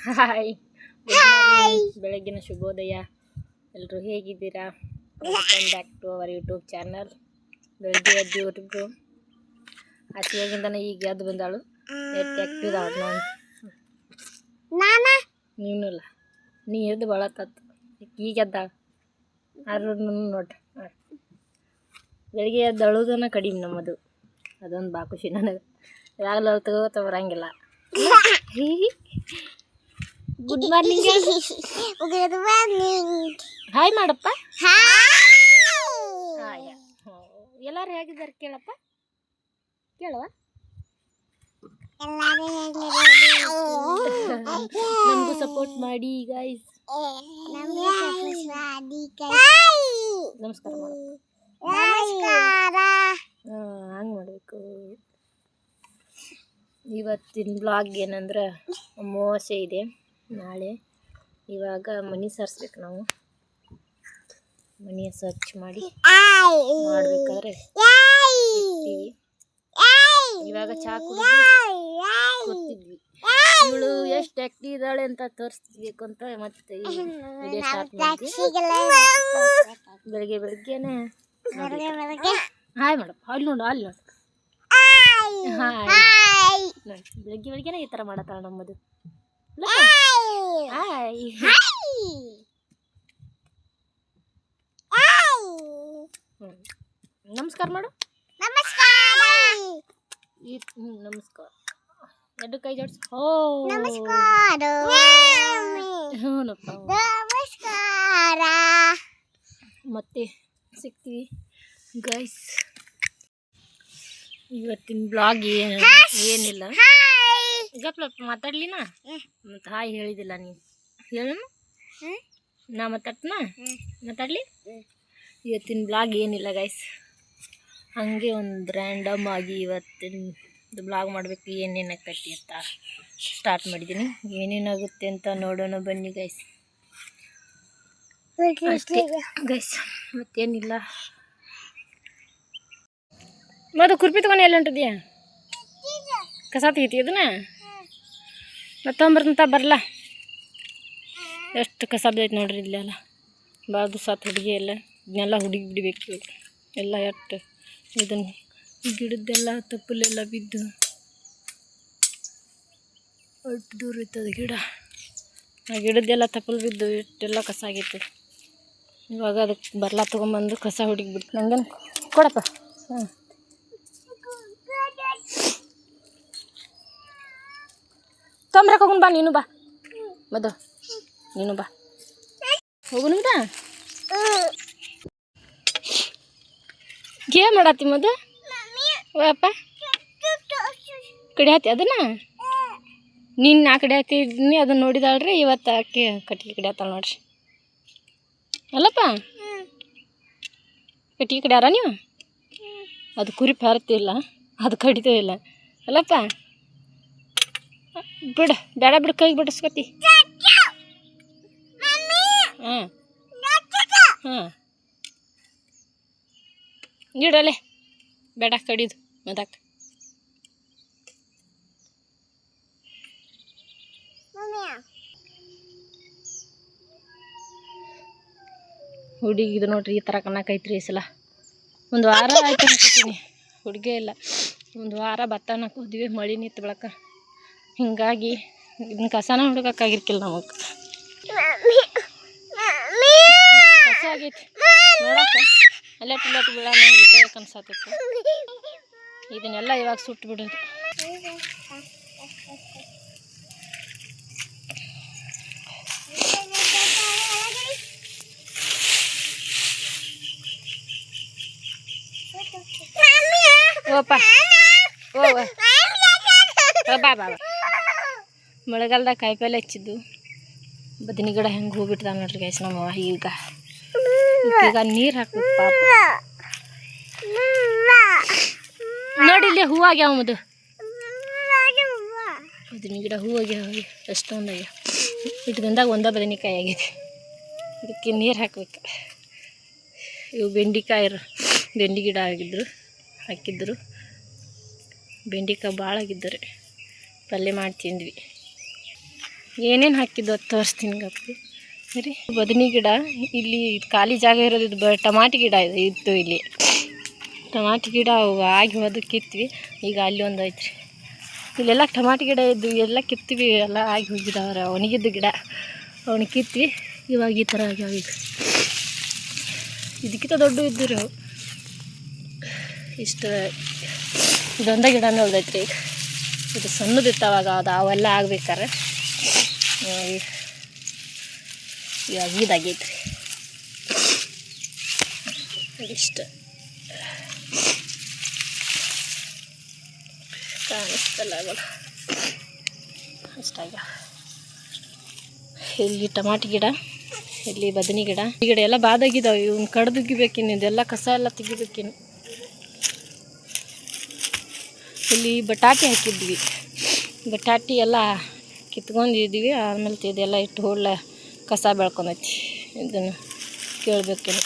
Hi ಬೆಳಗ್ಗಿನ ಶುಭೋದಯ. ಎಲ್ಲರೂ ಹೇಗಿದ್ದೀರಾ? Welcome back to our YouTube channel ಬೆಳಗ್ಗೆ ಎದ್ದು ಯೂಟ್ಯೂಬ್ರು ಈಗ ಎದ್ದು ಬಂದಾಳು. ಎಷ್ಟು ಆ್ಯಕ್ಟಿವ್ ಆದ ನಾನು? ನಾನ ನೀನಲ್ಲ ನೀ ಎದ್ದು ಭಾಳ ತತ್ತು ಈಗ ಎದ್ದಾಳ ಆದ್ರೂ ನೋಡ್ರಿ ಬೆಳಿಗ್ಗೆ ಎದ್ದು ಅಳುದನ್ನ ಕಡಿಮೆ ನಮ್ಮದು. ಅದೊಂದು ಬಾ ಖುಷಿ ನನಗೆ ಯಾವಾಗಲೂ ಬರಂಗಿಲ್ಲ. Good morning good morning hi ಮಾಡಪ್ಪ ಹಾಯ್ ಎಲ್ಲರೂ ಹೇಗಿದ್ದಾರೆ ಕೇಳಪ್ಪ? ಕೇಳುವ ನಮಗೂ ಸಪೋರ್ಟ್ ಮಾಡಿ ಗೈಸ್ ನಮಸ್ಕಾರ ನಮಸ್ಕಾರ. ಹಂಗೆ ಮಾಡಬೇಕು. ಇವತ್ತಿನ ಬ್ಲಾಗ್ ಏನಂದ್ರೆ ಅಮಾವಾಸ್ಯೆ ಇದೆ. ನಾಳೆ. ಇವಾಗ ಮನೆ ಸಾರಿಸ್ಬೇಕು ನಾವು. ಮನೆಯ ಸ್ವಚ್ಛ ಮಾಡಿ ಮಾಡ್ಬೇಕಾದ್ರೆ ಇವಾಗ ಚಹಾ ಕುಡಿದ್ವಿ ಇವಳು ಎಷ್ಟು ಆಕ್ಟಿವ್ ಇದ್ದಾಳೆ ಅಂತ ತೋರಿಸ್ಬೇಕು ಅಂತ ಮತ್ತೆ ವಿಡಿಯೋ ಸ್ಟಾರ್ಟ್ ಮಾಡಿದ್ವಿ ಬೆಳಿಗ್ಗೆ ಬೆಳಿಗ್ಗೆನೆ ಹಾಯ್ ಮಾಡಪ್ಪ ಅಲ್ಲಿ ನೋಡು ಅಲ್ಲಿ ನೋಡು. ಹಾಯ್. ಬೆಳಿಗ್ಗೆ ಬೆಳಿಗ್ಗೆನೆ ಈ ಥರ ಮಾಡತ್ತಾಳ ನಮ್ಮದು. Hi Hi. ನಮಸ್ಕಾರ ಮಾಡು ನಮಸ್ಕಾರ ಈ ಹ್ಮ್, ನಮಸ್ಕಾರ ಎರಡು ಕೈ ಜೋಡಿಸಿ. ಓ ನಮಸ್ಕಾರ. ಹ್ಞೂನಪ್ಪ ನಮಸ್ಕಾರ. ಮತ್ತೆ ಸಿಗ್ತೀವಿ. ಗೈಸ್ ಇವತ್ತಿನ ಬ್ಲಾಗ್ ಏನು ಏನಿಲ್ಲ. ಮಾತಾಡ್ಲಿ ನಾ ಮತ್ತು ಹಾಯ್ ಹೇಳಿದಿಲ್ಲ ನೀನು. ಹೇಳು ನಾ ಮಾತಾಡ್ತನ? ಮಾತಾಡ್ಲಿ? ಇವತ್ತಿನ ಬ್ಲಾಗ್ ಏನಿಲ್ಲ ಗೈಸ್ ಹಾಗೆ ಒಂದು ರ್ಯಾಂಡಮ್ ಆಗಿ ಇವತ್ತಿನ ಬ್ಲಾಗ್ ಮಾಡಬೇಕು ಏನೇನು ಆಕೈತಿ ಅಂತ ಸ್ಟಾರ್ಟ್ ಮಾಡಿದ್ದೀನಿ ಏನೇನಾಗುತ್ತೆ ಅಂತ ನೋಡೋಣ ಬನ್ನಿ ಗೈಸ್ ಅಷ್ಟೇ ಗೈಸ್ ಮತ್ತೇನಿಲ್ಲ. ಮತ್ತು ಕುರ್ಪಿ ತಗೊಂಡು ಎಲ್ಲ ಹೊಂಟಿದ್ಯಾ? ಕಸ ತೆಗಿತಿ ಅದನ್ನ? ಮತ್ತೊಂಬರ್ತಂತ ಬರಲ್ಲ ಎಷ್ಟು ಕಸ ಬಿದ್ದೈತೆ ನೋಡ್ರಿ ಇಲ್ಲೆಲ್ಲ. ಭಾಳ ಆತು ಹುಡುಗಿ ಎಲ್ಲ ಇದನ್ನೆಲ್ಲ ಹುಡುಗಿ ಬಿಡಬೇಕು ಎಲ್ಲ ಎಷ್ಟು ಇದನ್ನು ಗಿಡದ್ದೆಲ್ಲ, ತಪ್ಪಲೆಲ್ಲ ಬಿದ್ದು ಅಷ್ಟು ದೂರ ಇರ್ತದೆ ಗಿಡ. ಆ ಗಿಡದ್ದೆಲ್ಲ ತಪ್ಪಲು ಬಿದ್ದು ಇಷ್ಟೆಲ್ಲ ಕಸ ಆಗಿತ್ತು. ಇವಾಗ ಅದಕ್ಕೆ ಬರಲ ತೊಗೊಂಬಂದು ಕಸ ಹುಡುಗಿ ಬಿಟ್ಟು ನಂಗೇನು ಕೊಡಪ್ಪ? ಹ್ಞೂ ತೊಂಬ್ರಕ್ಕೆ ಹೋಗುನ್ ಬಾ, ನೀನು ಬಾ. ಮದು ನೀನು ಬಾ. ಹೋಗುನು ಬಾ ಗೇ ಮಾಡತ್ತಿ ಮದು? ಅಪ್ಪ. ಕಡಿಯತ್ತಿ ಅದನ್ನ? ನೀನು ನಾ ಕಡಿಯಾತಿದ್ನಿ ಅದನ್ನ ನೋಡಿದಾಳ್ರಿ, ಇವತ್ತು ಆಕೆ ಕಟ್ಟಿಗೆ ಕಡಿಯಾತಾಳ ನೋಡ್ರಿ. ಅಲ್ಲಪ್ಪ? ಕಟ್ಟಿಗೆ ಕಡಿಯಾರ ನೀವು? ಅದು ಕುರಿ ಇಲ್ಲ ಅದು ಕಡಿತೂ ಇಲ್ಲ. ಅಲ್ಲಪ್ಪ? ಬಿಡು, ಬೇಡ ಬಿಡು ಕೈಗೆ ಬಿಡಿಸ್ಕೊತಿ. ಹಾಂ ಹಾಂ ಇಡಲೆ. ಬೇಡ, ಕಡಿದು ಮದಕ್ಕೆ ಹುಡುಗಿ ಇದು ನೋಡ್ರಿ, ಈ ಥರ ಕಣ್ಣಾಕೈತ್ರಿ ಈ ಸಲ ಒಂದು ವಾರ ಆಯ್ತು ಅನ್ಕೋತೀನಿ. ಹುಡುಗೇ ಇಲ್ಲ. ಒಂದು ವಾರ ಭತ್ತ ಹೋದ್ವಿ ಮಳೆ ನಿಂತು ಬೆಳಕ ಹಿಂಗಾಗಿ ಇದನ್ನ ಕಸನ ಹುಡುಗಕ್ಕಾಗಿರ್ಕಿಲ್ಲ ನಮಗೆ. ಕಸ ಆಗೈತಿ. ನೋಡಕ್ಕ ಅಲ್ಲೇ ಇಲ್ಲೆಟ್ ಬೀಳಾನ ಈ ಕನ್ಸಾತಿತ್ತು ಇದನ್ನೆಲ್ಲ ಇವಾಗ ಸುಟ್ಟು ಬಿಡೋದು. ಓಪ್ಪ ಓ ಬಾ ಬಾ. ಮಳೆಗಾಲದಾಗ ಕಾಯಿಪಲ್ಲೆ ಹಚ್ಚಿದ್ದು. ಬದನಿ ಗಿಡ ಹೆಂಗೆ ಹೂ ಬಿಟ್ಟದ ನೋಡ್ರಿ ಗೈಸ್ ನಮ್ಮ ಈಗ. ಈಗ ನೀರು ಹಾಕ್ಬೇಕು ಪಾಪ. ನೋಡಿ ಇಲ್ಲಿ ಹೂ ಆಗ್ಯಾವ ಮದು ಬದನಿ ಗಿಡ ಹೂ ಆಗ್ಯಾವ ಎಷ್ಟೊಂದು ಆಗ್ಯಾವ ಇಟ್ಟು ಒಂದೇ ಬದನಿಕಾಯಿ ಆಗೈತಿ ಇದಕ್ಕೆ ನೀರು ಹಾಕ್ಬೇಕು. ಇವು ಬೆಂಡಿಕಾಯಿ ಬೆಂಡಿ ಗಿಡ ಆಗಿದ್ರು, ಹಾಕಿದ್ರು. ಬೆಂಡಿಕಾಯಿ ಭಾಳ ಆಗಿದ್ದರು. ಪಲ್ಯ ಮಾಡಿ ತಿಂದ್ವಿ ಏನೇನು ಹಾಕಿದ್ದು ಅದು ತೋರಿಸ್ತೀನಿ ಗಪ್ಪಿ. ಸರಿ. ಬದನಿ ಗಿಡ, ಇಲ್ಲಿ ಖಾಲಿ ಜಾಗ ಇರೋದು ಇದು ಬ ಟಮಾಟಿ ಗಿಡ ಇದು, ಇತ್ತು ಇಲ್ಲಿ. ಟಮಾಟಿ ಗಿಡ ಆಗಿ ಹೋದ ಕಿತ್ವಿ ಈಗ ಅಲ್ಲಿ ಒಂದು ಐತ್ರಿ. ಇಲ್ಲೆಲ್ಲ ಟಮಾಟಿ ಗಿಡ ಇದ್ದು, ಎಲ್ಲ ಕಿತ್ತೀವಿ ಎಲ್ಲ ಆಗಿ ಹೋಗಿದಾವ್ರೆ. ಒಣಗಿದ್ದು ಗಿಡ ಅವನು ಕಿತ್ವಿ. ಇವಾಗ ಈ ಥರ ಆಗ್ಯಾವ ಈಗ ಇದಕ್ಕಿಂತ ದೊಡ್ಡ ಇದ್ದರು ಅವು. ಇಷ್ಟು ಇದೊಂದ ಗಿಡನೇ ಉಳ್ದೈತ್ರಿ ಈಗ. ಇದು ಸಣ್ಣದಿತ್ತು ಅವಾಗ, ಅದು ಅವೆಲ್ಲ ಆಗ್ಬೇಕಾರೆ. ಇವಾಗ ಇವಾಗ ಇದಾಗೈತ್ರಿ ಇಷ್ಟು ಕಾಣಿಸ್ತಲ್ಲ ಅಷ್ಟಾಗ ಇಲ್ಲಿ ಟಮಾಟಿ ಗಿಡ ಇಲ್ಲಿ ಬದನಿ ಗಿಡ. ಈ ಗಿಡ ಎಲ್ಲ ಬಾದಾಗಿದ್ದಾವೆ. ಇವ್ನ ಕಡ್ದುಗಿಬೇಕಿನ್ನು ಇದೆಲ್ಲ ಕಸ ಎಲ್ಲ ತೆಗಿಬೇಕಿನ್ನು ಇಲ್ಲಿ ಬಟಾಟೆ ಹಾಕಿದ್ವಿ. ಬಟಾಟೆ ಎಲ್ಲ ಕಿತ್ಕೊಂಡಿದ್ವಿ ಆಮೇಲೆ ಇದೆಲ್ಲ ಇಟ್ಟು ಹೋಳ್ಳೆ ಕಸ ಬೆಳ್ಕೊಂಡೈತಿ. ಇದನ್ನು ಕೇಳಬೇಕೇನು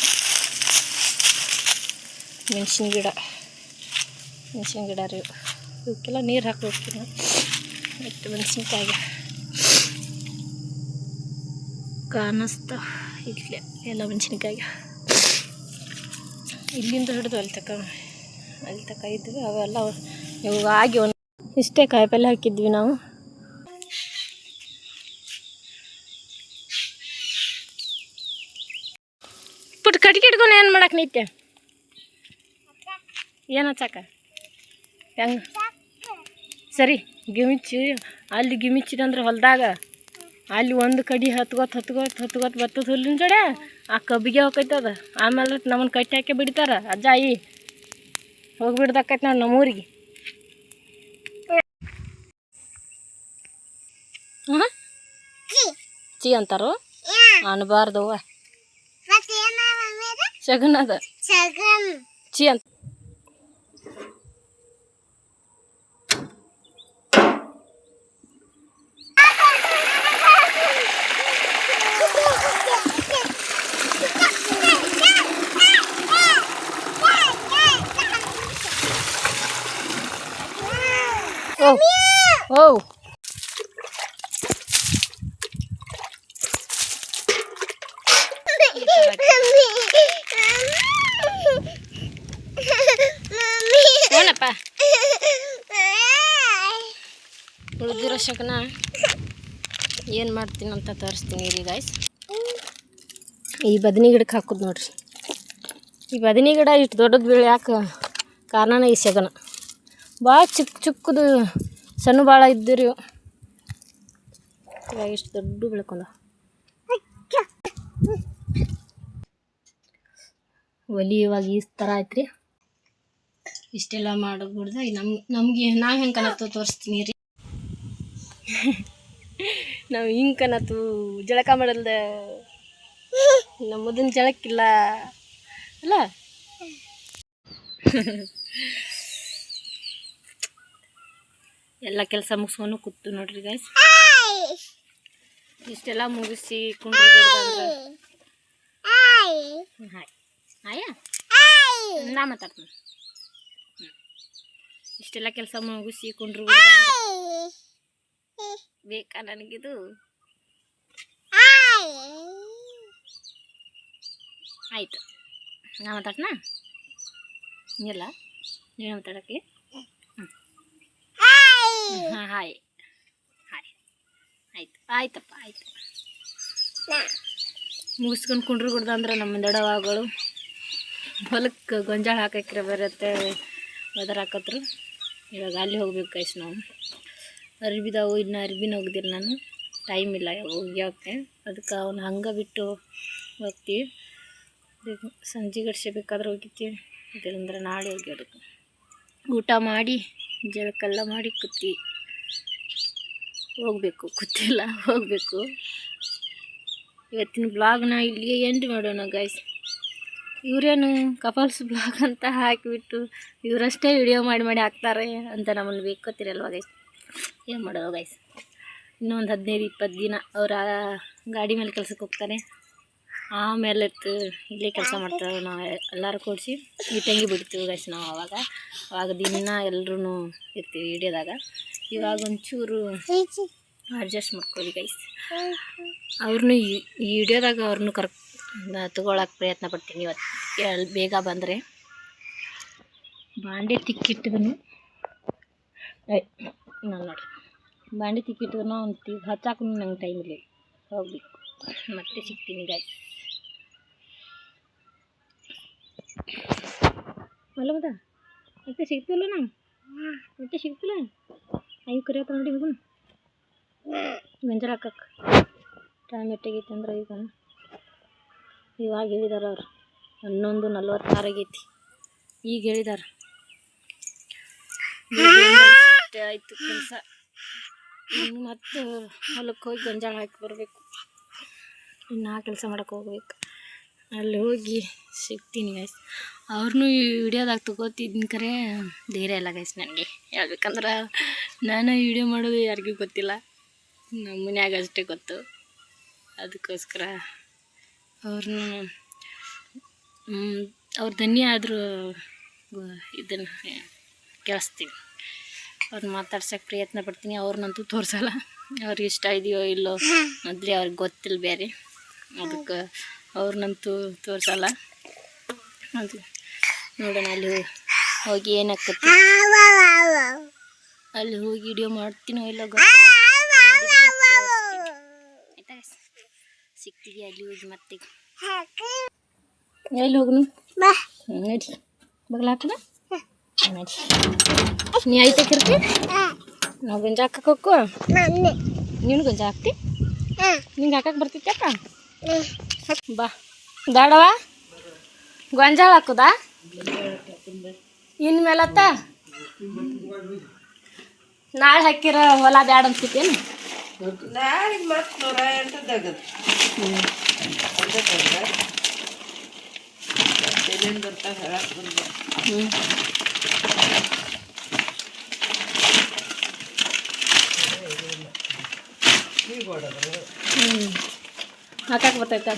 ಮೆಣಸಿನ ಗಿಡ ಮೆಣಸಿನ ಗಿಡ ರೀ ಇವು. ಇವಕ್ಕೆಲ್ಲ ನೀರು ಹಾಕಬೇಕು ಮತ್ತು ಮೆಣಸಿನ್ಕಾಯಿ ಕಾಣಿಸ್ತ ಇಲ್ಲೇ ಎಲ್ಲ ಮೆಣಸಿನ್ಕಾಯಿ ಇಲ್ಲಿಂದ ಹಿಡಿದು ಅಲ್ಲಿ ತಕ ಅಲ್ಲಿ ತಕ ಇದ್ವಿ. ಅವೆಲ್ಲ ಇವಾಗ ಆಗಿ ಒಂದು ಇಷ್ಟೇ ಕಾಯಿಪಲ್ಲೆ ಹಾಕಿದ್ವಿ ನಾವು. ಇಟ್ಕೊಂಡು ಏನು ಹಚ್ಚಾಕ? ಹೆಂಗೆ? ಸರಿ ಗಿಮಿಚ್ಚಿ ಅಲ್ಲಿ ಗಿಮಿಚ್ಚಿದಂದ್ರೆ ಹೊಲದಾಗ? ಅಲ್ಲಿ ಒಂದು ಕಡಿ ಹತ್ಕೊತ್ ಹತ್ಕೊತ್ ಹತ್ಕೊತ್ ಬರ್ತದ ಹುಲ್ಲಿನ ಜಡೆ? ಆ ಕಬ್ಬಿಗೆ ಹೋಗೈತದ ಆಮೇಲೆ ನಮ್ಮನ್ನು ಕಟ್ಟಿ ಹಾಕಿ ಬಿಡ್ತಾರ. ಅಜ್ಜ ಆಯಿ ಹೋಗ್ಬಿಡ್ದಾಕೈತೆ ನಾವು ನಮ್ಮೂರಿಗೆ. ಹಾಂ ಚಿ. ಅಂತಾರೋ? ಅನ್ಬಾರ್ದವ್ವ ಮಮ್ಮಿದು ಶಗುನ್ ಅದ ಸಗನ್ ಚಿ ಅಂತ ಓ ಉಳಿದಿರೋ ಶಕನ ಏನು ಮಾಡ್ತೀನಿ ಅಂತ ತೋರಿಸ್ತೀನಿ ರೀ ಗಾಯ್ಸ್ ಈ ಬದನಿ ಗಿಡಕ್ಕೆ ಹಾಕೋದು ನೋಡ್ರಿ. ಈ ಬದನಿ ಗಿಡ ಇಷ್ಟು ದೊಡ್ಡದು ಬೆಳೆ ಯಾಕೆ ಕಾರಣನೇ ಈ ಸೆಗನ ಭಾಳ ಚಿಕ್ಕ ಚಿಕ್ಕದು ಸಣ್ಣ ಭಾಳ ಇದ್ದು ರೀ ಇವಾಗ ಇಷ್ಟು ದೊಡ್ಡ ಬೆಳ್ಕೊಂಡು. ಒಲಿ ಇವಾಗ ಈ ಥರ ಐತ್ರಿ. ಇಷ್ಟೆಲ್ಲ ಮಾಡಬಿಡ್ದ ನಮ್ ನಮಗೆ ನಾವು ಹೆಂಗೆ ಕನತ್ತು ತೋರಿಸ್ತೀನಿ ರೀ. ನಾವು ಹಿಂಗೆ ಕನತು ಜಳಕ ಮಾಡಲ್ದ. ನಮ್ಮದನ್ನು ಜಳಕ್ಕಿಲ್ಲ ಅಲ್ಲ? ಎಲ್ಲ ಕೆಲಸ ಮುಗಿಸ್ಕೊಂಡು ಕೂತು ನೋಡ್ರಿ ಗಾಯ್ಸ್ ಇಷ್ಟೆಲ್ಲ ಮುಗಿಸಿ ಕುಂಡ್ರಿ ಹಾಯ್. ನಾ ಮಾತಾಡ್ತೀನಿ. ಇಷ್ಟೆಲ್ಲ ಕೆಲಸ ಮುಗಿಸಿ ಕುಂಡ್ರು ಬೇಕಾ ನನಗಿದು ಆಯಿತು ನಾ ಮಾತಾಡ್ನಾ ಇಲ್ಲ ನೀನು ಮಾತಾಡಕ್ಕೆ ಹಾಂ ಹಾಯ್ ಹಾಯ್ ಆಯ್ತು ಆಯ್ತಪ್ಪ ಆಯ್ತು ಮುಗಿಸ್ಕೊಂಡು ಕುಂಡ್ರು ಕುಡ್ದ ಅಂದ್ರೆ ನಮ್ಮ ದೊಡ್ಡವಾಗಳು ಹೊಲಕ್ಕೆ ಗೊಂಜಾಳ ಹಾಕಕ್ಕೆ ಬರುತ್ತೆ ವೆದರ್ ಹಾಕತ್ರು ಇವಾಗ ಅಲ್ಲಿ ಹೋಗ್ಬೇಕು ಕೈಸ್ ನಾವು. ಅರ್ಬಿದಾವು ಇನ್ನು ಅರ್ಬಿನ ಹೋಗಿದ್ದೀನಿ ನಾನು. ಟೈಮ್ ಇಲ್ಲ ಹೋಗ್ಯಾಕೆ ಅದಕ್ಕೆ ಅವನು ಹಂಗೆ ಬಿಟ್ಟು ಹೋಗ್ತೀವಿ. ಬೇಕು ಸಂಜೆ ಗಡ್ಸೆ ಬೇಕಾದ್ರೆ ಹೋಗಿರ್ತೀವಿ ಇದಿಲ್ಲಂದ್ರೆ ನಾಳೆ ಹೋಗ್ಯಾಡಕ್ಕೆ ಊಟ ಮಾಡಿ, ಜಳಕೆಲ್ಲ ಮಾಡಿ ಕುತ್ತಿ ಹೋಗಬೇಕು. ಕೂತಿಲ್ಲ, ಹೋಗಬೇಕು. ಇವತ್ತಿನ ಬ್ಲಾಗ್ನ ಇಲ್ಲಿಗೆ ಎಂಡ್ ಮಾಡೋಣ ಗಾಯ್ಸ್ ಇವರೇನು ಕಪಲ್ಸ್ ಬ್ಲಾಗ್ ಅಂತ ಹಾಕಿಬಿಟ್ಟು ಇವರಷ್ಟೇ ವಿಡಿಯೋ ಮಾಡಿ ಮಾಡಿ ಹಾಕ್ತಾರೆ ಅಂತ ನಮ್ಮನ್ನು ಬೇಕೋತಿರಲ್ವ ಗೈಸ್ ಏನು ಮಾಡೋದು ಗೈಸ್ ಇನ್ನೊಂದು ಹದಿನೈದು ಇಪ್ಪತ್ತು ದಿನ ಅವರ ಗಾಡಿ ಮೇಲೆ ಕೆಲಸಕ್ಕೆ ಹೋಗ್ತಾರೆ. ಆಮೇಲೆ ಇಲ್ಲೇ ಕೆಲಸ ಮಾಡ್ತಾರೆ ನಾವು ಎಲ್ಲರೂ ಕೂಡಿಸಿ ಈ ತಂಗಿ ಬಿಡ್ತೀವಿ ಗೈಸ್ ನಾವು ಅವಾಗ. ಆವಾಗ ದಿನ ಎಲ್ಲರೂ ಇರ್ತೀವಿ ಹಿಡಿಯೋದಾಗ. ಇವಾಗ ಒಂಚೂರು ಅಡ್ಜಸ್ಟ್ ಮಾಡ್ಕೊಳ್ಳಿ ಗೈಸ್ ಅವ್ರನ್ನೂ ಈ ಹಿಡಿಯೋದಾಗ ಅವ್ರನ್ನೂ ಕರ್ ತಗೊಳಕ್ಕೆ ಪ್ರಯತ್ನ ಪಡ್ತೀನಿ ಇವತ್ತು ಎಲ್ಲಿ ಬೇಗ ಬಂದರೆ. ಬಾಂಡೆ ತಿಕ್ಕಿಟ್ಟಿದನು ನಾನು ನೋಡಿ ಬಾಂಡೆ ತಿಕ್ಕಿಟ್ಟಿದ್ರು ಒಂದು ಹಚ್ಚಾಕು ನಂಗೆ ಟೈಮ್ ಇಲ್ಲ. ಹೋಗ್ಬೇಕು. ಮತ್ತೆ ಸಿಗ್ತೀನಿ ಗಾಯ್ಸ್ ಅಲ್ಲ ಮದ ಮತ್ತೆ ಸಿಗ್ತಿಲ್ಲ ನಾ ಮತ್ತೆ ಸಿಗ್ತಿಲ್ಲ ಅಯ್ಯೋ ಕರಿಯತ್ತ ನೋಡಿ ಹೋಗು ಗಂಜರ ಹಾಕಕ್ಕೆ ಟೈಮ್ ಎಟ್ಟಾಗೈತಿ ಅಂದ್ರೆ ಈಗ? ಇವಾಗ ಹೇಳಿದಾರ ಅವ್ರು. ಹನ್ನೊಂದು ನಲ್ವತ್ತಾರು ಆಗೈತಿ. ಈಗ ಹೇಳಿದಾರ. ಆಯಿತು ಕೆಲಸ. ಇನ್ನು ಮತ್ತೆ ಹೊಲಕ್ಕೆ ಹೋಗಿ ಗೊಂಜಾಳ ಹಾಕಿ ಬರಬೇಕು. ಇನ್ನು ಆ ಕೆಲಸ ಮಾಡಕ್ಕೆ ಹೋಗ್ಬೇಕು. ಅಲ್ಲಿ ಹೋಗಿ ಸಿಗ್ತೀನಿ ಗೈಸ್ ಅವ್ರನ್ನೂ ಈ ವಿಡಿಯೋದಾಗ ತಗೋತಿದ್ದೀನಿ ಕರೆ ಧೈರ್ಯ ಇಲ್ಲ ಗೈಸ್ ನನಗೆ. ಹೇಳ್ಬೇಕಂದ್ರೆ ನಾನು ವಿಡಿಯೋ ಮಾಡೋದು ಯಾರಿಗೂ ಗೊತ್ತಿಲ್ಲ. ನಮ್ಮ ಮನ್ಯಾಗ ಅಷ್ಟೇ ಗೊತ್ತು. ಅದಕ್ಕೋಸ್ಕರ ಅವ್ರನ್ನ ಅವ್ರ ಧನ್ಯ ಆದರೂ ಇದನ್ನು ಕೇಳಿಸ್ತೀನಿ. ಅವ್ರನ್ನ ಮಾತಾಡ್ಸೋಕೆ ಪ್ರಯತ್ನ ಪಡ್ತೀನಿ. ಅವ್ರನ್ನಂತೂ ತೋರಿಸಲ್ಲ. ಅವ್ರಿಗೆ ಇಷ್ಟ ಇದೆಯೋ ಇಲ್ಲೋ ಮೊದಲೇ ಅವ್ರಿಗೆ ಗೊತ್ತಿಲ್ಲ ಬೇರೆ ಅದಕ್ಕೆ ಅವ್ರನ್ನಂತೂ ತೋರಿಸಲ್ಲ. ಅದು ನೋಡೋಣ ಅಲ್ಲಿ ಹೋಗಿ ಏನಾಗ್ತೈತಿ ಅಲ್ಲಿ ಹೋಗಿ ವಿಡಿಯೋ ಮಾಡ್ತೀನೋ ಇಲ್ಲೋ ಗೊತ್ತಿಲ್ಲ. ಆಯ್ತಾ ಸಿಗ್ತೀವಿ ಅಲ್ಲಿ ಹೋಗಿ ಮತ್ತೆ? ಎಲ್ಲಿ ಹೋಗ್ನು? ನಡಿ. ಬಗಲ ಹಾಕದ ನಡಿ. ನೀ ಐತಕ್ಕಿರ್ತಿ ನಾವು ಗಂಜ ಹಾಕಕ್ಕೆ ಹೋಗು ನನ್ನೆ ನೀನು ಗಂಜ ಹಾಕ್ತಿ? ಹಾಂ. ನಿಂಗೆ ಹಾಕಕ್ಕೆ ಬರ್ತಿತ್ತಪ್ಪ ಬಾ. ಬೇಡವಾ ಗೊಂಜಾಳ ಹಾಕುದಾ? ಇನ್ನು ಮೇಲತ್ತ? ನಾಳೆ ಹಾಕಿರೋ ಹೊಲ ಬ್ಯಾಡ ಅನ್ಸಿತ್ತೇನು ನಾಳೆಗೆ ಮತ್ತೆ ನೂರ ಎಂಟದಾಗದು ಏನೇನು ಬರ್ತಾವೆ ಹೇಳಕ್ಕೆ ಬಂದು ಹ್ಞೂ ಈಗ ಹೊಡೋದು ಹ್ಞೂ ಹಾಕಕ್ಕೆ ಬರ್ತೈತ.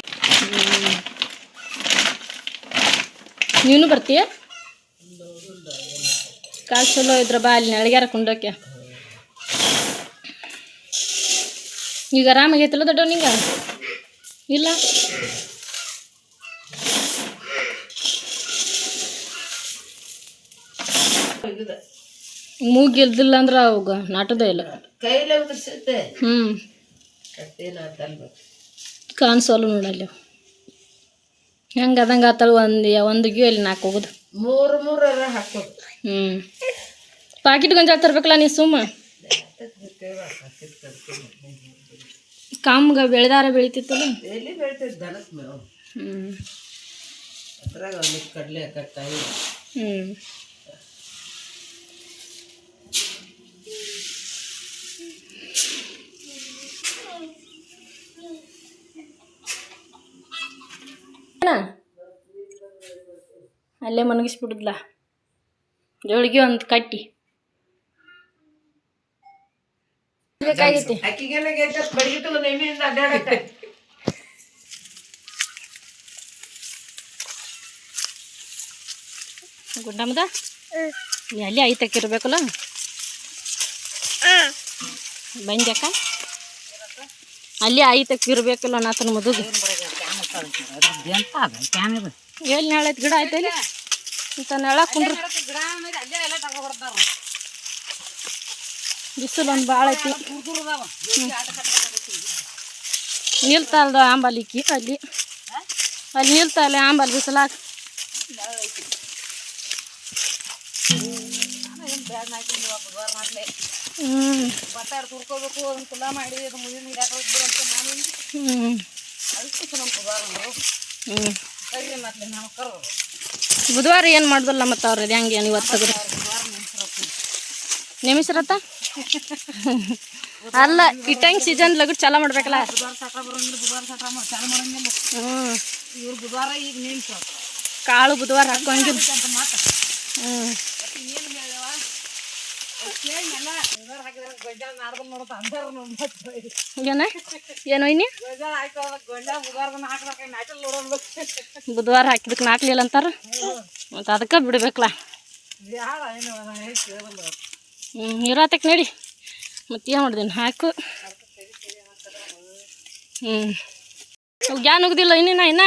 ನೀನು ಬರ್ತೀಯ? ಕಾಲು ಚಲೋ ಇದ್ರ ಬಾ ಅಲ್ಲಿ ನೆಳಗ್ಯಾರ ಕುಂಡೋಕೆ ಈಗ ಆರಾಮಾಗೈತಲ್ಲ ದೊಡ್ಡವ್ ನಿಂಗೆ? ಇಲ್ಲ? ಮೂಗಿಲ್ದಿಲ್ಲ ಅಂದ್ರೆ ಅವಾಗ ನಾಟದ ಇಲ್ಲ. ಕೈಲೇ ಹ್ಞೂ ಕಾಣಿಸೋಲ್ಲ ನೋಡಲ್ಲ. ಹೆಂಗೆ ಅದಂಗೆ ಆತಳ ಒಂದು ಒಂದು ಗ್ಯೂ ಅಲ್ಲಿ ನಾಲ್ಕು ಹೋಗುದು. ಮೂರು ಮೂರು ಹಾಕೋದು ಹ್ಞೂ ಪಾಕಿಟ್ ಗಂಜಾಳ ತರ್ಬೇಕಲ್ಲ ನೀ ಸುಮ್ಮ. ಕಾಮ್ಗ ಬೆಳೆದಾರ ಬೆಳಿತಿತ್ತಲ್ಲ. ಎಲ್ಲಿ ಬೆಳಿತೈತೆ ದನಕ್ಕೆ ಮೇವು? ಹ್ಞೂ ಅದ್ರಾಗ ಒಂದು ಕಡಲೆ ಕಟ್ಟಾಯಿ ಹ್ಞೂ ಅಲ್ಲೇ ಮನಗಿಸ್ಬಿಡುದ್ಲ ಜೋಳಿಗೆ ಒಂದು ಕಟ್ಟಿ. ಬೇಕಾಗೈತಿ ಗುಂಡಮ್ಮದ ನೀ ಅಲ್ಲಿ ಐತಕ್ಕಿರ್ಬೇಕಲ್ಲ ಬಂದ್ಯಾಕ ಅಲ್ಲಿ ಐತಕ್ಕಿರ್ಬೇಕಲ್ಲ ನಾತನ ಮದುವೆ? ಎಲ್ಲಿ ನಾಳೆ ಗಿಡ ಆಯ್ತಾ ಇಲ್ಲಿ ಇಂಥ ನೆಳ ಕುಂಡ್ರ. ಬಿಸಿಲು ಒಂದು ಭಾಳ ಐತಿ. ನಿಲ್ತಲ್ದ ಆಂಬಲಿಕ್ಕಿ ಅಲ್ಲಿ. ಅಲ್ಲಿ ನಿಲ್ತಲ್ಲ ಆಂಬಲ್ ಬಿಸಿಲಾಕ ಹ್ಞೂ ಬತ್ತಾಡ್ ತುರ್ಕೋಬೇಕು ಅದನ್ನ ಕುಲ ಮಾಡಿ ಅದು ಮುಂದಿನ ನೀರು ಹಾಕೋದು ಹ್ಞೂ ಬುಧವಾರ ಏನು ಮಾಡ್ದಲ್ಲ ಮತ್ತು ಅವ್ರ? ಹೆಂಗೆ ಇವತ್ತು ತೆಗೆದು ನೇಮಿಸ್ರತ್ತ ಅಲ್ಲ ಇಟ್ಟಂಗೆ ಸೀಸನ್ ಲಗು ಚಾಲ ಮಾಡ್ಬೇಕಲ್ಲ? ಕಾಳು ಬುಧವಾರ ಹಾಕೋಂಗಿಲ್ಲ ಹ್ಞೂ ಏನು ಹೇಳವ ಕೇಳಿಲ್ಲ ಬುಧವಾರ ಹಾಕಿದ್ರೆ ಗೊಂಜಾಳ ನಾಡ್ದಲ್ಲಿ ನೋಡುತ್ತ ಅಂದಾರ ಏನ? ಏನೋ ಇನ್ನಿ ಬುಧವಾರ ಹಾಕಿದಕ್ಕೆ ನಾಕ್ಲಿಲ್ಲ ಅಂತಾರ? ಮತ್ತು ಅದಕ್ಕೆ ಬಿಡ್ಬೇಕಲ್ಲ ಹ್ಞೂ ಇರತ್ತಕ್ಕೆ ನಡಿ. ಮತ್ತೆ ಏನು ಮಾಡ್ದೇನು? ಹಾಕು. ಹ್ಞೂ ಅವು ಗ್ಯಾನ್ ಉಗ್ದಿಲ್ಲ ಇನ್ನೇನ ಇನ್ನ?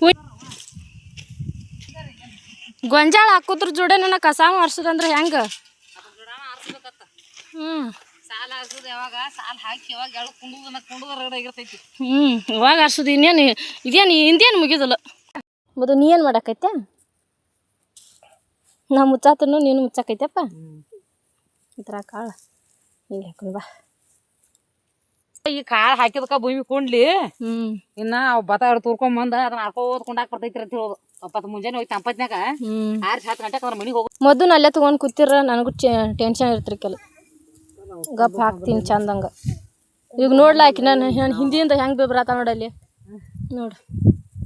ಹುಯ್. ಗೊಂಜಾಳ ಹಾಕೋದ್ರ ಜೋಡೆ ನನ್ನ ಕಸ ಒರ್ಸದಂದ್ರೆ ಹೆಂಗ? ಹ್ಮ್. ಸಾಲ ಹಾಕೋದು ಯಾವಾಗ? ಸಾಲ ಹಾಕಿ ಯಾವಾಗ ಎಳು ಕುಂಡುದನ್ನ ಕುಂಡುದ ರೆಡಿ ಆಗಿರ್ತೈತಿ. ಹ್ಞೂ ಇವಾಗ ಹರ್ಸೋದು ಇನ್ನೇನು ಇದೇನು ಹಿಂದೇನು ಮುಗಿದಲ್ಲ. ಮದು ನೀ ಏನು ಮಾಡಾಕೈತೆ? ನಾ ಮುಚ್ಚಾತನು ನೀನು ಮುಚ್ಚಾಕೈತೆಪ್ಪ? ಈ ಥರ ಕಾಳು. ಹಿಂಗೆ ಹಾಕೊಂಡು ಬಾ. ಈ ಕಾಳು ಹಾಕಿದಕ್ಕ ಭೂಮಿ ಕುಂಡ್ಲಿ. ಹ್ಞೂ ಇನ್ನ ಅವ್ ಬತ ಹಿಡ್ದು ತೂರ್ಕೊಂಡ್ ಅದನ್ನ ಹಾಕೋದ್ ಕುಂಡಾಕ್ ಬರ್ತೈತಿ ಅಂತ ಹೇಳೋದು. ಅಪ್ಪತ್ ಮುಂಜಾನೆ ಹೋಗಿ ತಂಪತ್ನಾಗ ಆರು ಹತ್ತು ಗಂಟೆಗೆ ಅದ್ರ ಮನಿಗೆ ಹೋಗು ಮೊದಲು ಅಲ್ಲೇ ತೊಗೊಂಡು ಕೂತಿರ ನನಗೂ ಟೆನ್ಷನ್ ಇರ್ತಿರಿ ಕೆಲ ಗಪ್ ಹಾಕ್ತೀನಿ ಚಂದಂಗ ಈಗ ನೋಡ್ಲಾಕಿ ನಾನು ನಾನು ಹಿಂದಿಯಿಂದ ಹೆಂಗೆ ಬಿಬ್ರಾತ ನೋಡಲ್ಲಿ ನೋಡು.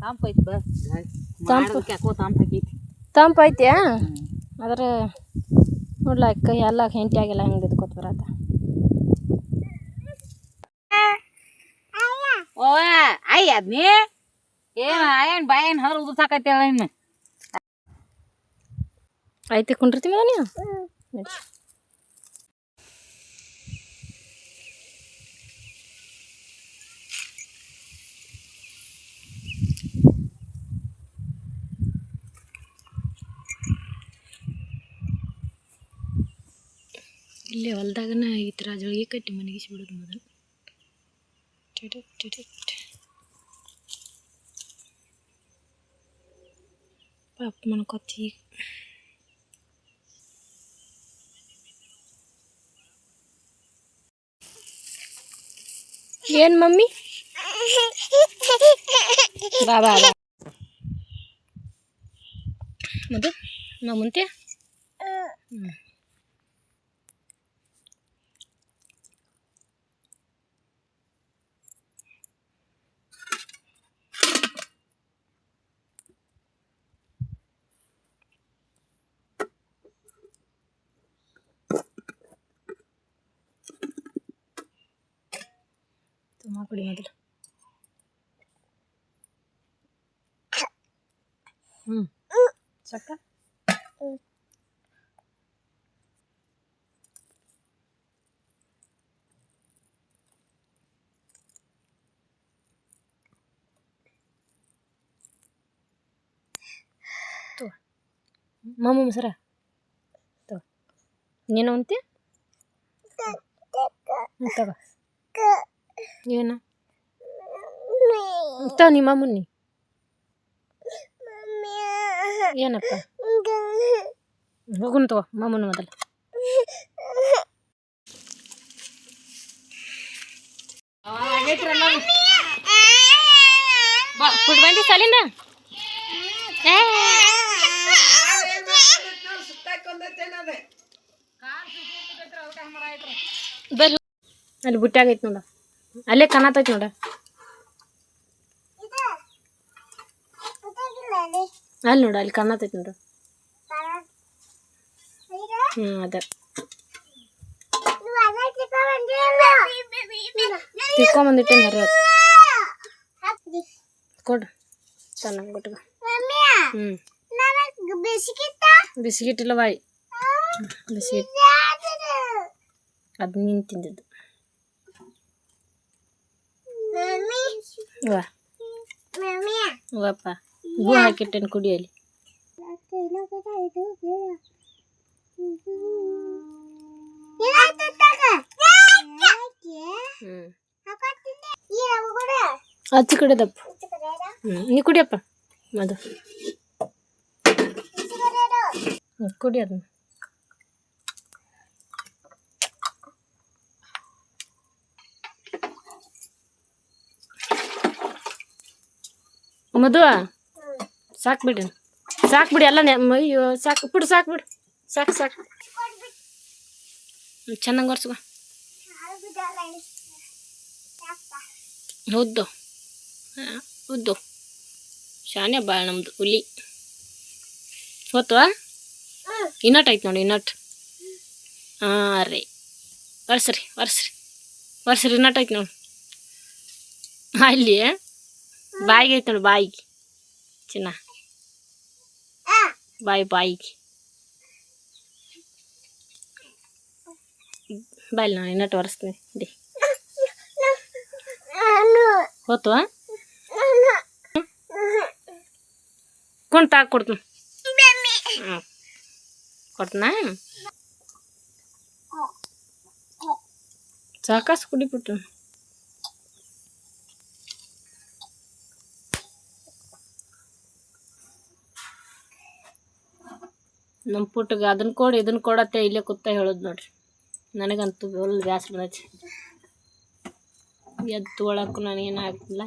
ತಂಪೈತ್ ಬಸ್ ತಂಪು. ಯಾಕೋ ತಂಪ ಹಾಕೈತಿ. ತಂಪು ಐತೆ ಅದ್ರ ನೋಡ್ಲಾಕ ಎಲ್ಲ ಹೆಂಟಿ ಆಗಿಲ್ಲ ಹೆಂಗೆ ಬಿದ್ಕೋತ ಬರತ್ತ. ಓ ಆಯ್ ಅದ್ನಿ. ಏನ್ ಆಯನ್ ಬಾಯನ್ ಹದ್ರ ಉದು ಸಾಕೈತಿ ಹೇಳ ಇನ್ನು. ಐತೆ ಕುಂಡಿರ್ತೀವಿ ನೀವು ನಡಿ ಇಲ್ಲೇ ಹೊಲ್ದಾಗನ ಈ ಥರ ಜೋಳಿಗೆ ಕಟ್ಟಿ ಮನೆಗಿಸಿ ಬಿಡೋದು ಮೊದಲು. ಟಿಡಿಟ್ ಟಿಡಿಟ್. ಪಾಪ ಮನ್ಕೋತಿ ಈಗ ಏನ್ ಮಮ್ಮಿ ಬಾ ಬಾ ಬಾ ಮದು ನಾ ಮುಂತೆ ಹ್ಮ್. ತುಮ್ಮ ಕುಡಿ ಮೊದಲು. ಹ್ಞೂ ಸಕ್ಕ? ಮಾಮ ಸರ. ತಗೋ ನೀನು ಅಂತೀಯ ತಗೋ. ಏನ ತಗೋ ನಿಮ್ಮ ಮುನ್ನಿ ಏನಪ್ಪ ಹೋಗುನ್ ತಗೋ ಮಾಮನ ಮೊದಲು ಫುಡ್ ಬಂದಿ ಸಾಲಿಂದ ಅಲ್ಲಿ ಬುಟ್ಟಾಗೈತೆ ನೋಡ ಅಲ್ಲೇ ಕನಾತೈತಿ ನೋಡ ಅಲ್ಲಿ ನೋಡ ಅಲ್ಲಿ ಕನಾತೈತಿ ನೋಡ ಹ್ಞೂ ಅದ ತಿಕ್ಕೊಂಬಂದಿಟ್ಟೇನು ಹರಿ ಕೊಡು ಚೆನ್ನಾಗಿ ಕೊಟ್ಟು ಹ್ಞೂ ಬಿಸ್ಕಿಟ್ ಇಲ್ಲ ಬಾಯಿ ಬಿಸ್ಕಿಟ್ ಅದು ನೀನು ತಿಂದಿದ್ದು ವಾ ವಾಪ್ಪ ಹೂ ಹಾಕಿಟ್ಟೇನು ಕುಡಿಯಲಿ ಹ್ಞೂ ಆಚೆ ಕಡೆ ದಪ್ಪ ಹ್ಞೂ ನೀ ಕುಡಿಯಪ್ಪ ಅದು ಹ್ಞೂ ಮಧು, ಸಾಕು ಬಿಡಿ. ಸಾಕು ಬಿಡಿ ಎಲ್ಲ ಅಯ್ಯೋ, ಸಾಕು. ಬಿಡು ಸಾಕು ಬಿಡು. ಸಾಕು ಸಾಕು. ಚೆನ್ನಾಗಿ ಒರ್ಸ್ಕೊ. ಉದ್ದು. ಹಾಂ, ಉದ್ದು. ಶಾನೆ ಭಾಳ ನಮ್ಮದು ಹುಲಿ. ಹೋತ್ವಾ ಇನ್ನಟ್ ಆಯ್ತು ನೋಡಿ, ಇನ್ನಟ್. ಹಾಂ, ರೀ. ಒರ್ಸ್ರಿ ಒರ್ಸ್ರಿ. ಒರ್ಸ್ರಿ ಇನ್ನಟ್ ಆಯ್ತು ನೋಡಿ ಅಲ್ಲಿ ಬಾಯಿಗೆ ಐತೆ ನೋಡಿ ಬಾಯಿಗೆ. ಚಿನ್ನ. ಬಾಯಿ ಬಾಯಿಗೆ. ಬಾಯ್ ನಾನು ಇನ್ನೂ ತೋರಿಸ್ತೀನಿ ಡಿ ಹೋತು ಕುಂತ ಕೊಡ್ತೀನಿ. ಹ್ಞೂ ಕೊಡ್ತನಾ? ಸಾಕಾಸು ಕುಡಿಬಿಟ್ಟು ನಮ್ಮ ಪುಟ್ಟಗೆ ಅದನ್ನ ಕೊಡು ಇದನ್ನು ಕೊಡತ್ತೆ ಇಲ್ಲೇ ಕೂತ ಹೇಳೋದು ನೋಡ್ರಿ. ನನಗಂತೂ ಒಳ್ಳೆ ಬ್ಯಾಸ್ರ ಬಂದೈತಿ. ಎದ್ದು ತೊಗೊಳಕ್ಕೂ ನನಗೇನು ಆಗ್ತಿಲ್ಲ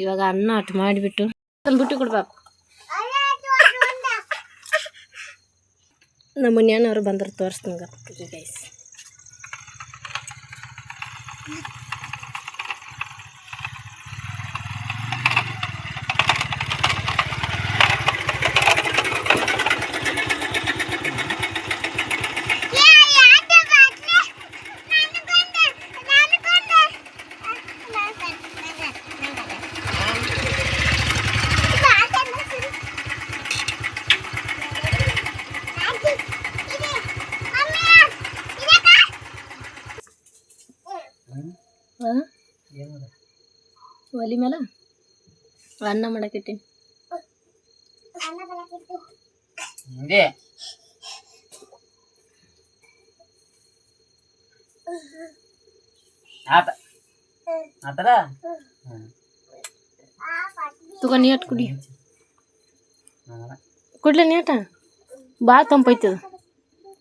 ಇವಾಗ ಅನ್ನ ಅಟ್ ಮಾಡಿಬಿಟ್ಟು ತಂದ್ಬಿಟ್ಟು ಕೊಡ್ಬೇಕು. ನಮ್ಮ ಮನೆಯವ್ರು ಬಂದ್ರೆ ತೋರಿಸ್ತೀನಿ ಗೈಸ್ ಮೇಲೆ ಅನ್ನ ಮಾಡಕತ್ತೀನಿ ಇದೆ ಆತ? ಆತರ? ತಗೋ ನೀಟ್ ಕುಡಿ. ಕುಡ್ಲೆ ನೀಟ ಭಾಳ ತಂಪೈತದ.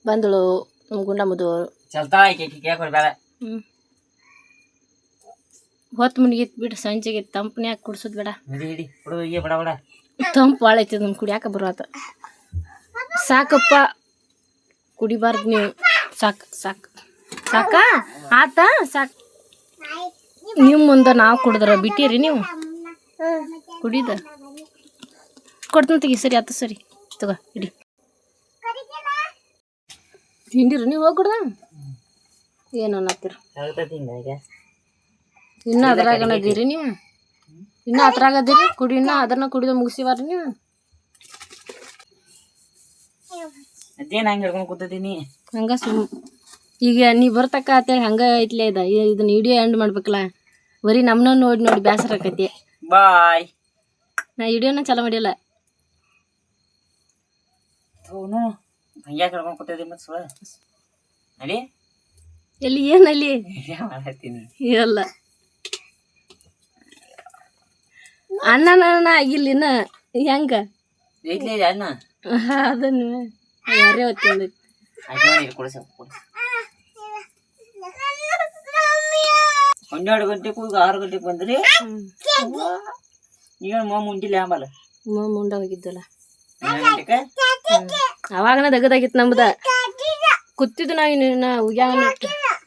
ಬಂದಳು ನಮ್ಮ ಗುಂಡಮ್ಮದು ಚಲ್ತಾ ಕೇಕ್ ಬೇಡ ಹ್ಞೂ ಹೊತ್ತು ಮುನ್ಗಿತ್ ಬಿಡು ಸಂಜೆಗೆ ತಂಪನ್ಯಾಗ ಕುಡ್ಸೋದು ಬೇಡ. ಹಿಡಿ ಹಿಡಿ ಕೊಡು ಹೀಗೆ ಬಡ ಬಡ. ತಂಪು ಭಾಳ ಐತಿ ಅದನ್ನು ಕುಡಿಯಾಕ ಬರುವಾತ ಸಾಕಪ್ಪ ಕುಡಿಬಾರ್ದು ನೀವು. ಸಾಕು ಸಾಕು. ಸಾಕ? ಆತ? ಸಾಕು. ನಿಮ್ಮ ಮುಂದೆ ನಾವು ಕುಡಿದ್ರ ಬಿಟ್ಟಿರಿ ನೀವು? ಕುಡಿದ? ಕೊಡ್ತೀನಿ ತೆಗಿ ಸರಿ ಆತ ಸರಿ. ತಗೋ ಇಡಿ. ತಿಂಡಿರಿ ನೀವು ಹೋಗಿ ಕುಡ್ದ ಏನು ಅನ್ನತ್ತೀರ. ಇನ್ನೂ ಅದ್ರಾಗನ ಅದೀರಿ ನೀವು? ಇನ್ನೂ ಅದ್ರಾಗ ಅದೀರಿ? ಕುಡಿ ಇನ್ನೂ ಅದನ್ನ ಕುಡಿದು ಮುಗಿಸಿವಾರ ನೀವು? ಅದೇನ್ ಹಂಗ ಹಿಡ್ಕೊಂಡು ಹಂಗ ಸುಮ್ ಈಗ ನೀ ಬರ್ತಕ್ಕ ಅತ್ತೆ ಹಂಗ ಐತ್ಲೆ ಇದ. ಇದನ್ನ ವಿಡಿಯೋ ಎಂಡ್ ಮಾಡ್ಬೇಕಲ್ಲ? ಬರೀ ನಮ್ಮನ್ನ ನೋಡಿ ನೋಡಿ ಬೇಸರ ಆಕತಿ. ಬಾಯ್. ನಾ ವಿಡಿಯೋನ ಚಲೋ ಮಾಡಿಲ್ಲ. ಅವನು ಹಿಡ್ಕೊಂಡು ಮತ್ತೆ ಎಲ್ಲಿ ಏನಲ್ಲಿ ಇಲ್ಲ. ಅನ್ನ ಆಗಿಲ್ಲ ಇನ್ನ ಹೆಂಗ? ಅಣ್ಣ. ಅನ್ನ ಅದನ್ನು ಯಾರೇ ನೋಡಿ ಕೊಡಿಸ ಹನ್ನೆರಡು ಗಂಟೆಗೂ ಈಗ ಆರು ಗಂಟೆಗೆ ಬಂದ್ರಿ? ಈಗ ಮುಂಡಿಲ್ಲ ಮುಂಜಿಲ್ಲ ಆಂಬಲ್ಲ ಮುಂಡ ಹೋಗಿದ್ದಲ್ಲ. ಅವಾಗನ ದಗದಾಗಿತ್ತು ನಮ್ದ. ಕುತ್ತಿದ್ದು ನಾವು ಇನ್ನು ಉಗ್ಯಾನ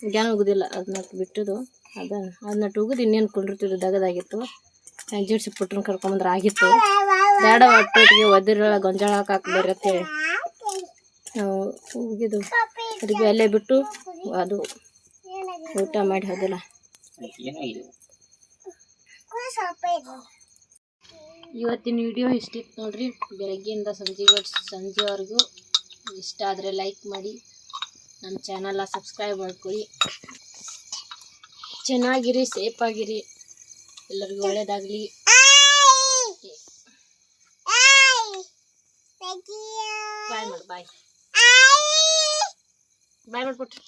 ಉಗ್ಯಾನ ಉಗುದಿಲ್ಲ. ಅದನ್ನ ಬಿಟ್ಟದು ಅದ ಅದನ್ನ ಉಗಿದು ಇನ್ನೇನು ಕುಂಡಿರ್ತಿದ್ದು ದಗದಾಗಿತ್ತು. ಜೀಡ್ಸಿ ಪುಟ್ರನ್ನ ಕರ್ಕೊಂಬಂದ್ರೆ ಆಗಿತ್ತು. ಬೇಡ ಹೊಟ್ಟೆಗೆ ಒದಿರ ಗೊಂಜಾಳ ಹಾಕಿ ಅಂತೇಳಿ ನಾವು ಉಗಿದು ಅಡುಗೆ ಅಲ್ಲೇ ಬಿಟ್ಟು ಅದು ಊಟ ಮಾಡಿ ಹೋದಿಲ್ಲ. ಇವತ್ತಿನ ವಿಡಿಯೋ ಇಷ್ಟಿತ್ತು ನೋಡ್ರಿ. ಬೆಳಗ್ಗೆಯಿಂದ ಸಂಜೆಗೆ ಸಂಜೆವರೆಗೂ ಇಷ್ಟ ಆದರೆ ಲೈಕ್ ಮಾಡಿ. ನಮ್ಮ ಚಾನಲ್ನ ಸಬ್ಸ್ಕ್ರೈಬ್ ಮಾಡ್ಕೊಳ್ಳಿ. ಚೆನ್ನಾಗಿರಿ ಸೇಫ್ ಆಗಿರಿ. ಎಲ್ಲರಿಗೂ ಒಳ್ಳೇದಾಗಲಿ. ಬಾಯ್ ಮಾಡು ಬಾಯ್. ಬಾಯ್ ಮಾಡ್ಬಿಟ್ಟು